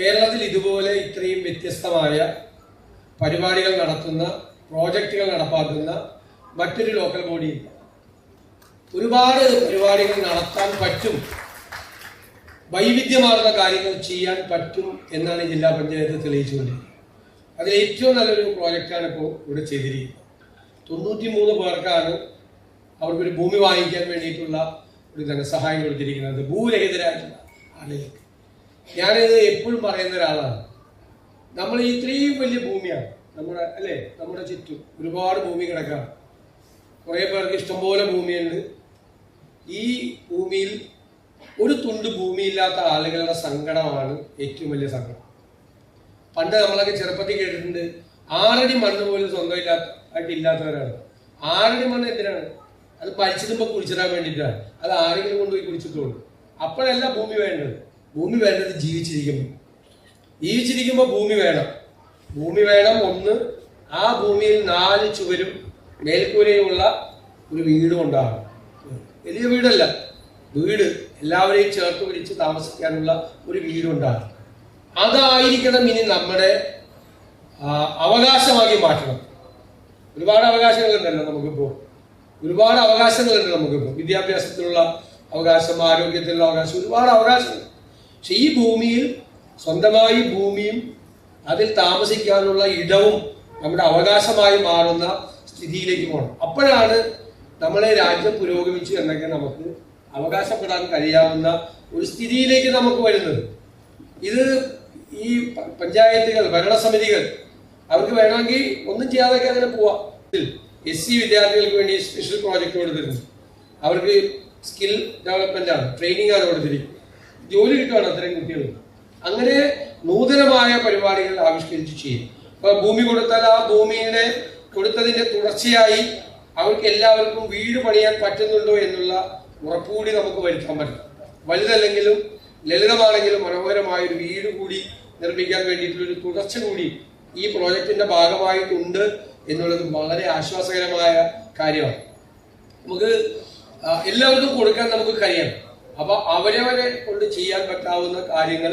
കേരളത്തിൽ ഇതുപോലെ ഇത്രയും വ്യത്യസ്തമായ പരിപാടികൾ നടത്തുന്ന പ്രോജക്റ്റുകൾ നടപ്പാക്കുന്ന മറ്റൊരു ലോക്കൽ ബോഡി ഇല്ല. ഒരുപാട് പരിപാടികൾ നടത്താൻ പറ്റും. വൈവിധ്യമാർന്ന കാര്യങ്ങൾ ചെയ്യാൻ പറ്റും എന്നാണ് ജില്ലാ പഞ്ചായത്ത് തെളിയിച്ചുകൊണ്ടിരിക്കുന്നത്. അതിൽ ഏറ്റവും നല്ലൊരു പ്രോജക്റ്റാണ് ഇപ്പോൾ ഇവിടെ ചെയ്തിരിക്കുന്നത്. തൊണ്ണൂറ്റി മൂന്ന് പേർക്കാണ് അവർക്കൊരു ഭൂമി വാങ്ങിക്കാൻ വേണ്ടിയിട്ടുള്ള ഒരു ധനസഹായം കൊടുത്തിരിക്കുന്നത്. ഭൂരഹിതരായിട്ടുള്ള ആളുകൾക്ക്. ഞാനിത് എപ്പോഴും പറയുന്ന ഒരാളാണ്. നമ്മൾ ഇത്രയും വലിയ ഭൂമിയാണ്. നമ്മുടെ അല്ലേ? നമ്മുടെ ചുറ്റും ഒരുപാട് ഭൂമി കിടക്കാം കുറേ പേർക്ക് ഇഷ്ടംപോലെ ഭൂമിയുണ്ട്. ഈ ഭൂമിയിൽ ഒരു തുണ്ട് ഭൂമിയില്ലാത്ത ആളുകളുടെ സങ്കടമാണ് ഏറ്റവും വലിയ സങ്കടം. പണ്ട് നമ്മളൊക്കെ ചെറുപ്പത്തിൽ കേട്ടിട്ടുണ്ട് ആറടി മണ്ണ് പോലും സ്വന്തം ഇല്ലാത്ത ആയിട്ട് ഇല്ലാത്തവരാണ് ആറടി മണ്ണ് എന്തിനാണ്? അത് പരിച്ചിടുമ്പോൾ കുഴിച്ചിടാൻ വേണ്ടിയിട്ടാണ്. അത് ആരെങ്കിലും കൊണ്ടുപോയി കുഴിച്ചിട്ടുള്ളൂ അപ്പോഴല്ല ഭൂമി വേണ്ടത്. ഭൂമി വേണ്ടത് ജീവിച്ചിരിക്കുമ്പോൾ. ജീവിച്ചിരിക്കുമ്പോൾ ഭൂമി വേണം. ഭൂമി വേണം ഒന്ന് ആ ഭൂമിയിൽ നാല് ചുവരും മേൽക്കൂരയുമുള്ള ഒരു വീടും ഉണ്ടാകണം. വലിയ വീടല്ല. വീട് എല്ലാവരെയും ചേർത്ത് പിടിച്ച് താമസിക്കാനുള്ള ഒരു വീടുണ്ടാകണം അതായിരിക്കണം ഇനി നമ്മുടെ അവകാശമാക്കി മാറ്റണം. ഒരുപാട് അവകാശങ്ങളുണ്ടല്ലോ നമുക്കിപ്പോൾ ഒരുപാട് അവകാശങ്ങളുണ്ട് നമുക്കിപ്പോൾ വിദ്യാഭ്യാസത്തിലുള്ള അവകാശം ആരോഗ്യത്തിലുള്ള അവകാശം ഒരുപാട് അവകാശങ്ങൾ. പക്ഷെ ഈ ഭൂമിയിൽ സ്വന്തമായി ഭൂമിയും അതിൽ താമസിക്കാനുള്ള ഇടവും നമ്മുടെ അവകാശമായി മാറുന്ന സ്ഥിതിയിലേക്ക് പോകണം. അപ്പോഴാണ് നമ്മളെ രാജ്യം പുരോഗമിച്ചു എന്നൊക്കെ നമുക്ക് അവകാശപ്പെടാൻ കഴിയാവുന്ന ഒരു സ്ഥിതിയിലേക്ക് നമുക്ക് വരുന്നത്. ഇത് ഈ പഞ്ചായത്തുകൾ ഭരണസമിതികൾ അവർക്ക് വേണമെങ്കിൽ ഒന്നും ചെയ്യാതൊക്കെ അങ്ങനെ പോവാം. എസ് സി വിദ്യാർത്ഥികൾക്ക് വേണ്ടി സ്പെഷ്യൽ പ്രോജക്റ്റ് കൊടുത്തിരുന്നു. അവർക്ക് സ്കിൽ ഡെവലപ്മെന്റ് ആണ് ട്രെയിനിങ് ആണ് കൊടുത്തിരിക്കുന്നത്. ജോലി കിട്ടുവാണ് അത്തരം കുട്ടികൾ. അങ്ങനെ നൂതനമായ പരിപാടികൾ ആവിഷ്കരിച്ച് ചെയ്യും ഇപ്പൊ ഭൂമി കൊടുത്താൽ ആ ഭൂമിയുടെ കൊടുത്തതിന്റെ തുടർച്ചയായി അവർക്ക് എല്ലാവർക്കും വീട് പണിയാൻ പറ്റുന്നുണ്ടോ എന്നുള്ള ഉറപ്പുകൂടി നമുക്ക് വരുത്താൻ പറ്റും. വലുതല്ലെങ്കിലും ലളിതമാണെങ്കിലും മനോഹരമായ ഒരു വീട് കൂടി നിർമ്മിക്കാൻ വേണ്ടിയിട്ടുള്ള ഒരു തുടർച്ച കൂടി ഈ പ്രോജക്റ്റിന്റെ ഭാഗമായിട്ടുണ്ട് എന്നുള്ളത് വളരെ ആശ്വാസകരമായ കാര്യമാണ്. നമുക്ക് എല്ലാവർക്കും കൊടുക്കാൻ നമുക്ക് കഴിയണം. അപ്പൊ അവരവരെ കൊണ്ട് ചെയ്യാൻ പറ്റാവുന്ന കാര്യങ്ങൾ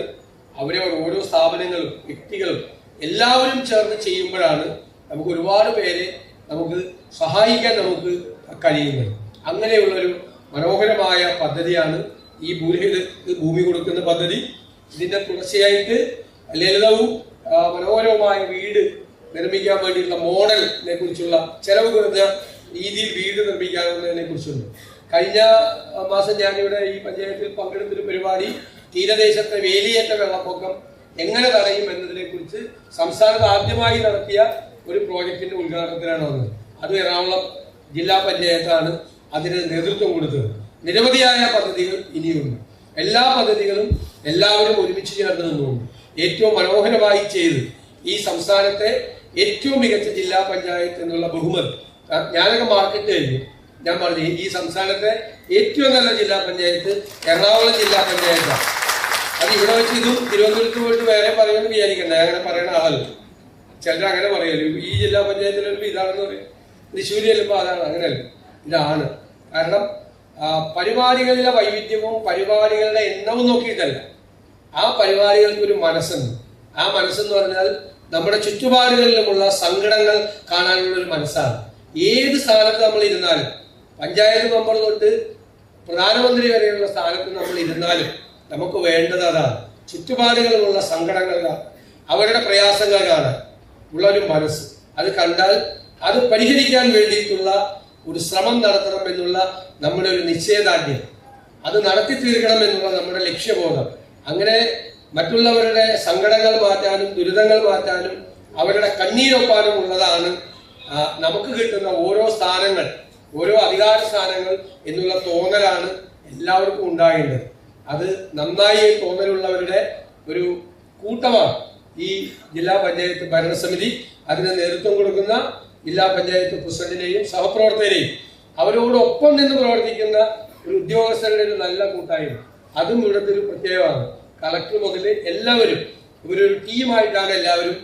അവരവർ ഓരോ സ്ഥാപനങ്ങളും വ്യക്തികളും എല്ലാവരും ചേർന്ന് ചെയ്യുമ്പോഴാണ് നമുക്ക് ഒരുപാട് പേരെ നമുക്ക് സഹായിക്കാൻ നമുക്ക് കഴിയുന്നത്. അങ്ങനെയുള്ളൊരു മനോഹരമായ പദ്ധതിയാണ് ഈ ഭൂമിയിൽ ഭൂമി കൊടുക്കുന്ന പദ്ധതി. ഇതിന്റെ തുടർച്ചയായിട്ട് ലളിതവും മനോഹരവുമായ വീട് നിർമ്മിക്കാൻ വേണ്ടിയിട്ടുള്ള മോഡലിനെ കുറിച്ചുള്ള ചെലവ് കുറഞ്ഞ രീതിയിൽ വീട് നിർമ്മിക്കാവുന്നതിനെ കുറിച്ചുണ്ട്. കഴിഞ്ഞ മാസം ഞാനിവിടെ ഈ പഞ്ചായത്തിൽ പങ്കെടുത്തൊരു പരിപാടി തീരദേശത്തെ വേലിയേറ്റ വെള്ളപ്പൊക്കം എങ്ങനെ തടയും എന്നതിനെ കുറിച്ച് സംസ്ഥാനത്ത് ആദ്യമായി നടത്തിയ ഒരു പ്രോജക്റ്റിന്റെ ഉദ്ഘാടനത്തിനാണ് വന്നത് അത് എറണാകുളം ജില്ലാ പഞ്ചായത്താണ് അതിന് നേതൃത്വം കൊടുത്തത്. നിരവധിയായ പദ്ധതികൾ ഇനിയുണ്ട്. എല്ലാ പദ്ധതികളും എല്ലാവരും ഒരുമിച്ച് ചേർന്ന് നിന്നുകൊണ്ട് ഏറ്റവും മനോഹരമായി ചെയ്ത് ഈ സംസ്ഥാനത്തെ ഏറ്റവും മികച്ച ജില്ലാ പഞ്ചായത്ത് എന്നുള്ള ബഹുമതി ഞാനൊക്കെ മാർക്കറ്റ് കഴിഞ്ഞു. ഞാൻ പറഞ്ഞു ഈ സംസ്ഥാനത്തെ ഏറ്റവും നല്ല ജില്ലാ പഞ്ചായത്ത് എറണാകുളം ജില്ലാ പഞ്ചായത്താണ്. അത് ഇവിടെ വെച്ച് ഇതും തിരുവനന്തപുരത്ത് പോയിട്ട് വേറെ പറയുമെന്ന് വിചാരിക്കണ്ട. അങ്ങനെ പറയുന്ന ആളല്ല. ചിലർ അങ്ങനെ പറയല്ലോ ഈ ജില്ലാ പഞ്ചായത്തിൽ ഇതാണെന്ന് പറയും. തൃശ്ശൂർ ചെല്ലുമ്പോൾ അതാണ്. അങ്ങനെയല്ല. ഇതാണ്. കാരണം പരിപാടികളിലെ വൈവിധ്യവും പരിപാടികളുടെ എണ്ണവും നോക്കിയിട്ടല്ല. ആ പരിപാടികൾക്ക് ഒരു മനസ്സുണ്ട്. ആ മനസ്സെന്ന് പറഞ്ഞാൽ നമ്മുടെ ചുറ്റുപാടുകളിലുമുള്ള സങ്കടങ്ങൾ കാണാനുള്ള ഒരു മനസ്സാണ്. ഏത് സ്ഥാനത്ത് നമ്മൾ ഇരുന്നാലും പഞ്ചായത്ത് മെമ്പർ തൊട്ട് പ്രധാനമന്ത്രി വരെയുള്ള സ്ഥാനത്ത് നമ്മൾ ഇരുന്നാലും നമുക്ക് വേണ്ടത് അതാണ് ചുറ്റുപാടുകളിലുള്ള സങ്കടങ്ങൾ അവരുടെ പ്രയാസങ്ങൾ കാണാൻ ഉള്ള ഒരു മനസ്സ്. അത് കണ്ടാൽ അത് പരിഹരിക്കാൻ വേണ്ടിയിട്ടുള്ള ഒരു ശ്രമം നടത്തണം എന്നുള്ള നമ്മുടെ ഒരു നിശ്ചയദാർഢ്യം. അത് നടത്തി തീർക്കണം എന്നുള്ള നമ്മുടെ ലക്ഷ്യബോധം. അങ്ങനെ മറ്റുള്ളവരുടെ സങ്കടങ്ങൾ മാറ്റാനും ദുരിതങ്ങൾ മാറ്റാനും അവരുടെ കണ്ണീരൊപ്പാനും ഉള്ളതാണ് നമുക്ക് കിട്ടുന്ന ഓരോ സ്ഥാനങ്ങൾ. ഓരോ അധികാര സ്ഥാനങ്ങൾ എന്നുള്ള തോന്നലാണ് എല്ലാവർക്കും ഉണ്ടാകേണ്ടത്. അത് നന്നായി തോന്നലുള്ളവരുടെ ഒരു കൂട്ടമാണ് ഈ ജില്ലാ പഞ്ചായത്ത് ഭരണസമിതി. അതിന് നേതൃത്വം കൊടുക്കുന്ന ജില്ലാ പഞ്ചായത്ത് പ്രസിഡന്റിനെയും സഹപ്രവർത്തകരെയും. അവരോടൊപ്പം നിന്ന് പ്രവർത്തിക്കുന്ന ഒരു ഉദ്യോഗസ്ഥരുടെ ഒരു നല്ല കൂട്ടായ്മ. അതും ഇവിടുത്തെ ഒരു പ്രത്യേകമാണ്. കളക്ടർ മുതൽ എല്ലാവരും ഇവരൊരു ടീമായിട്ടാണ് എല്ലാവരും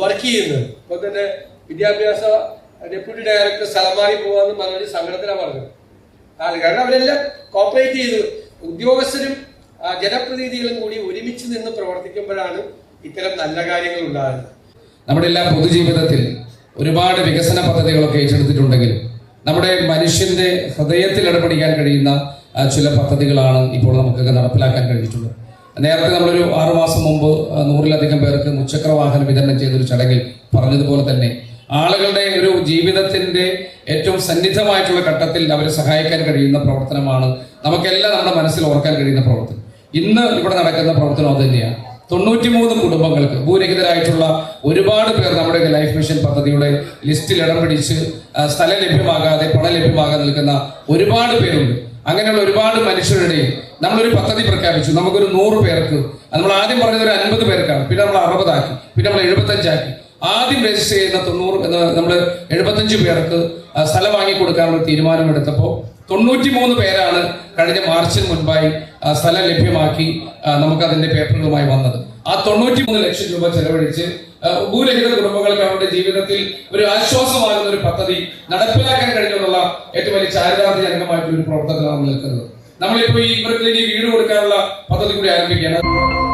വർക്ക് ചെയ്യുന്നത്. ഇപ്പൊ തന്നെ വിദ്യാഭ്യാസ ഡെപ്യൂട്ടി ഡയറക്ടർ സ്ഥലം മാറി പോകാന്ന് പറഞ്ഞൊരു സങ്കടത്തിലാണ് പറഞ്ഞത്. അത് കാരണം അവരെല്ലാം കോപ്പറേറ്റ് ചെയ്ത് ഉദ്യോഗസ്ഥരും ജനപ്രതിനിധികളും കൂടി ഒരുമിച്ച് നിന്ന് പ്രവർത്തിക്കുമ്പോഴാണ് ഇത്തരം നല്ല കാര്യങ്ങൾ ഉണ്ടാകുന്നത് നമ്മുടെ എല്ലാ പൊതുജീവിതത്തിൽ ഒരുപാട് വികസന പദ്ധതികളൊക്കെ ഏറ്റെടുത്തിട്ടുണ്ടെങ്കിൽ നമ്മുടെ മനുഷ്യന്റെ ഹൃദയത്തിൽ ഇടപെടിക്കാൻ കഴിയുന്ന ചില പദ്ധതികളാണ് ഇപ്പോൾ നമുക്കൊക്കെ നടപ്പിലാക്കാൻ കഴിഞ്ഞിട്ടുള്ളത്. നേരത്തെ നമ്മളൊരു ആറുമാസം മുമ്പ് നൂറിലധികം പേർക്ക് മുച്ചക്ര വാഹനം വിതരണം ചെയ്തൊരു ചടങ്ങിൽ പറഞ്ഞതുപോലെ തന്നെ ആളുകളുടെ ഒരു ജീവിതത്തിന്റെ ഏറ്റവും സന്നിധമായിട്ടുള്ള ഘട്ടത്തിൽ അവരെ സഹായിക്കാൻ കഴിയുന്ന പ്രവർത്തനമാണ് നമുക്കെല്ലാം നമ്മുടെ മനസ്സിൽ ഓർക്കാൻ കഴിയുന്ന പ്രവർത്തനം. ഇന്ന് ഇവിടെ നടക്കുന്ന പ്രവർത്തനം അത് തന്നെയാണ് തൊണ്ണൂറ്റിമൂന്ന് കുടുംബങ്ങൾക്ക് ഭൂരഹിതരായിട്ടുള്ള ഒരുപാട് പേർ നമ്മുടെ ലൈഫ് മിഷൻ പദ്ധതിയുടെ ലിസ്റ്റിൽ ഇടം പിടിച്ച് സ്ഥലം ലഭ്യമാകാതെ പണം ലഭ്യമാകാതെ നിൽക്കുന്ന ഒരുപാട് പേരുണ്ട്. അങ്ങനെയുള്ള ഒരുപാട് മനുഷ്യരുടെ നമ്മളൊരു പദ്ധതി പ്രഖ്യാപിച്ചു. നമുക്കൊരു നൂറ് പേർക്ക് നമ്മൾ ആദ്യം പറഞ്ഞത് ഒരു അൻപത് പേർക്കാണ്. പിന്നെ നമ്മൾ അറുപതാക്കി. പിന്നെ നമ്മൾ എഴുപത്തഞ്ചാക്കി. ആദ്യം രജിസ്റ്റർ ചെയ്യുന്ന തൊണ്ണൂറ് നമ്മൾ എഴുപത്തഞ്ച് പേർക്ക് സ്ഥലം സ്ഥലം വാങ്ങിക്കൊടുക്കാനുള്ള തീരുമാനമെടുത്തപ്പോൾ തൊണ്ണൂറ്റി മൂന്ന് പേരാണ് കഴിഞ്ഞ മാർച്ചിന് മുൻപായി സ്ഥലം ലഭ്യമാക്കി നമുക്ക് അതിന്റെ പേപ്പറുകളുമായി വന്നത്. ആ തൊണ്ണൂറ്റി മൂന്ന് ലക്ഷം രൂപ ചെലവഴിച്ച് ഭൂരഹിത കുടുംബങ്ങൾക്ക് അവരുടെ ജീവിതത്തിൽ ഒരു ആശ്വാസമാകുന്ന ഒരു പദ്ധതി നടപ്പിലാക്കാൻ കഴിഞ്ഞുള്ള ഏറ്റവും വലിയ ചാരിതാർത്ഥ്യജനകമായിട്ടുള്ള ഒരു പ്രവർത്തനത്തിലാണ് നമ്മൾ നിൽക്കുന്നത്. നമ്മളിപ്പോ ഈ ഇവർക്ക് വീട് കൊടുക്കാനുള്ള പദ്ധതി കൂടി ആരംഭിക്കുകയാണ്.